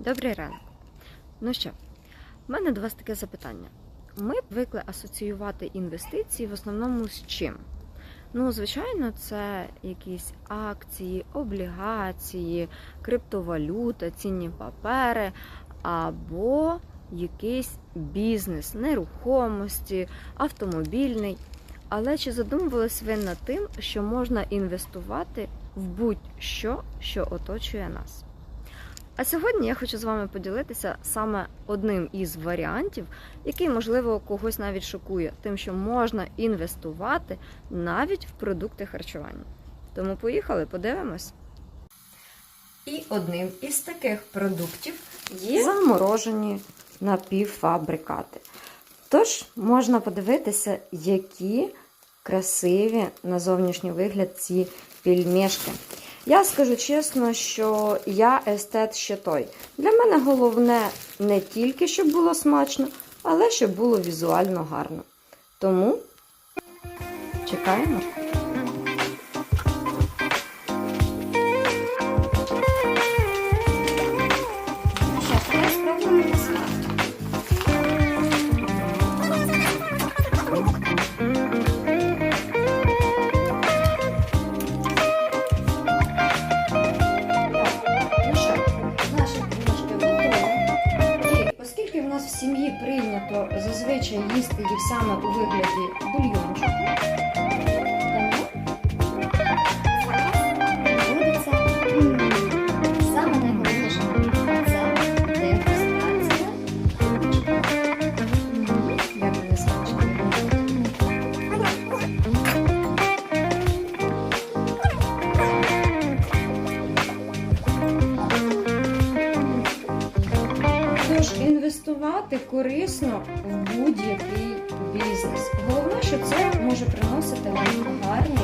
Добрий ранок. Ну що, в мене до вас таке запитання. Ми звикли асоціювати інвестиції в основному з чим? Ну, звичайно, це якісь акції, облігації, криптовалюта, цінні папери або якийсь бізнес, нерухомості, автомобільний. Але чи задумувались ви над тим, що можна інвестувати в будь-що, що оточує нас? А сьогодні я хочу з вами поділитися саме одним із варіантів, який, можливо, когось навіть шокує, тим, що можна інвестувати навіть в продукти харчування. Тому поїхали, подивимось. І одним із таких продуктів є заморожені напівфабрикати. Тож можна подивитися, які красиві на зовнішній вигляд ці пельмешки. Я скажу чесно, що я естет ще той. Для мене головне не тільки, щоб було смачно, але щоб було візуально гарно. Тому чекаємо. Прийнято зазвичай їсти їх саме у вигляді бульйончику, Тож інвестувати корисно в будь-який бізнес. Головне, що це може приносити вам дохід.